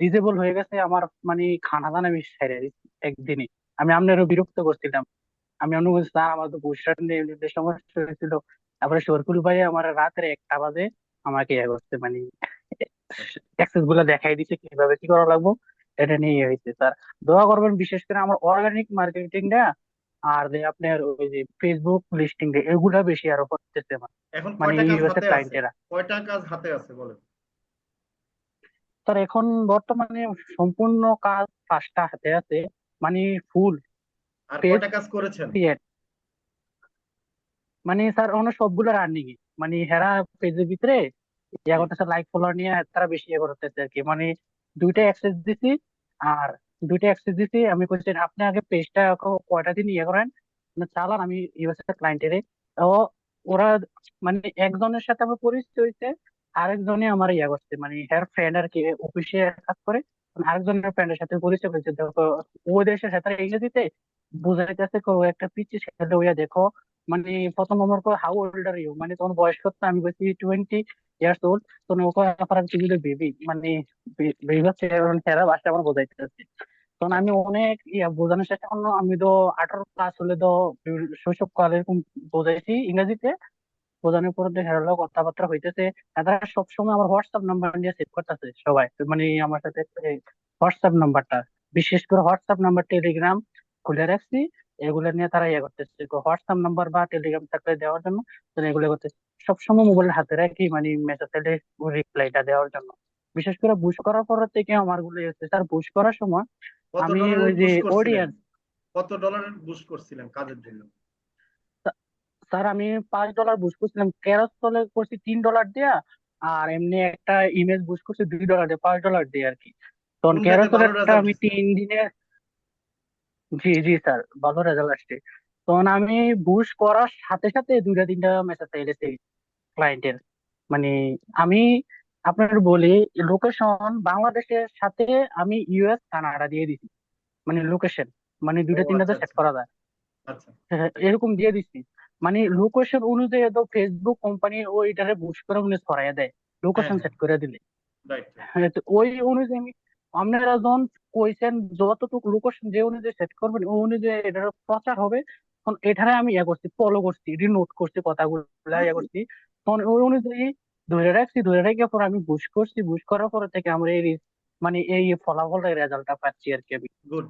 Disable হয়ে গেছে আমার মানে খানা দানা আমি ছেড়ে দিচ্ছি একদিনই। আমি আপনারও বিরক্ত করছিলাম। আমি অন্য বলছি "না, আমার তো বুঝতে নেই সমস্যা হয়েছিল। তারপরে সরকুল ভাই আমার রাত্রে একটা বাজে আমাকে ইয়ে করছে মানে অ্যাক্সেসগুলো দেখাই দিছে কীভাবে কি করা লাগবে এটা নিয়ে ইয়ে হয়েছে। স্যার দোয়া করবেন বিশেষ করে আমার অর্গানিক মার্কেটিং মার্কেটিংটা আর যে আপনার ওই যে ফেসবুক লিস্টিং এগুলা বেশি আরও করতেছে এখন মানে কয়টা কাজ হাতে আছে? কয়টা কাজ হাতে আছে বলেন? স্যার এখন বর্তমানে সম্পূর্ণ কাজ পাঁচটা হাতে আছে মানে ফুল আর কয়টা কাজ করেছেন? মানে স্যার অন্য সবগুলো রানিং মানে হেরা পেজের ভিতরে ইয়া করতেছে লাইক ফলোয়ার নিয়ে তারা বেশি ইয়ে করতেছে আর কি। মানে দুইটা অ্যাক্সেস দিছি আর দুইটা অ্যাক্সেস দিছি। আমি কইছি আপনি আগে পেজটা কয়টা দিন ইয়ে করেন? মানে চালান আমি ইউএস এর ক্লায়েন্টের ও ওরা মানে একজনের সাথে আমার পরিচিত হয়েছে আরেকজনে আমার ইয়া করছে মানে হের ফ্রেন্ড আর কি অফিসে কাজ করে মানে আরেকজনের ফ্রেন্ডের সাথে পরিচয় হয়েছে দেখো, ও দেশের সাথে ইংরেজিতে বুঝাইতেছে কো একটা পিচ্ছি ছেলে হইয়া দেখো মানে প্রথম নম্বর কো হাউ ওল্ড আর ইউ মানে তোমার বয়স কত? আমি বলছি টোয়েন্টি ইয়ার্স ওল্ড তো ওকে আপনার কি বেবি মানে বেবি হচ্ছে হেরা ভাষা আমার বোঝাইতেছে। তখন আমি অনেক ইয়া, বোঝানোর চেষ্টা করলাম, আমি তো আঠারো প্লাস হলে তো শৈশবকালে এরকম বোঝাইছি ইংরেজিতে। বোঝানোর পর তো হেরালো কথাবার্তা হইতেছে। তারা সবসময় আমার হোয়াটসঅ্যাপ নাম্বার নিয়ে সেভ করতেছে সবাই। মানে আমার সাথে হোয়াটসঅ্যাপ নাম্বারটা বিশেষ করে হোয়াটসঅ্যাপ নাম্বার টেলিগ্রাম খুলে রাখছি। এগুলো নিয়ে তারা ইয়ে করতেছে। হোয়াটসঅ্যাপ নাম্বার বা টেলিগ্রাম থাকলে দেওয়ার জন্য তারা এগুলো করতেছে। সবসময় মোবাইলের হাতে রাখি মানে মেসেজে রিপ্লাইটা দেওয়ার জন্য। বিশেষ করে বুশ করার পর থেকে আমারগুলো হচ্ছে। স্যার বুশ করার সময় আমি ওই যে অডিয়েন্স কত ডলারের বুস্ট করছিলেন কাজের জন্য? স্যার আমি পাঁচ ডলার বুশ করছিলাম। ক্যারোসলে করছি তিন ডলার দেয়া আর এমনি একটা ইমেজ বুশ করছি দুই ডলার দিয়ে পাঁচ ডলার দিয়ে আর কি। তখন ভালো ক্যারোসেলেরটা আমি তিন দিনে জি জি স্যার ভালো রেজাল্ট আসছে। তখন আমি বুশ করার সাথে সাথে দুইটা তিনটা মেসেজ এসেছে ক্লায়েন্টের মানে আমি আপনার বলি লোকেশন বাংলাদেশের সাথে আমি ইউএস কানাডা দিয়ে দিছি। মানে লোকেশন মানে দুইটা তিনটা আচ্ছা সেট করা যায়। আচ্ছা। হ্যাঁ, এরকম দিয়ে দিছি। মানে লোকেশন অনুযায়ী তো ফেসবুক কোম্পানি ও ওইটারে বুস্ট করে উনি ছড়াইয়া দেয়। হ্যাঁ লোকেশন হ্যাঁ। সেট করে দিলে। হ্যাঁ, ওই অনুযায়ী আপনারা যখন কইছেন যতটুকু লোকেশন যে অনুযায়ী সেট করবেন ওই অনুযায়ী এটার প্রচার হবে। তখন এটারে আমি ইয়া করছি ফলো করছি রিনোট করছি কথাগুলো ইয়া করছি। তখন ওই অনুযায়ী ধরে রাখছি ধরে রেখে পর আমি বুশ করছি। বুশ করার পরে থেকে আমরা এই মানে এই ফলাফল রেজাল্টটা পাচ্ছি আর কি আমি। গুড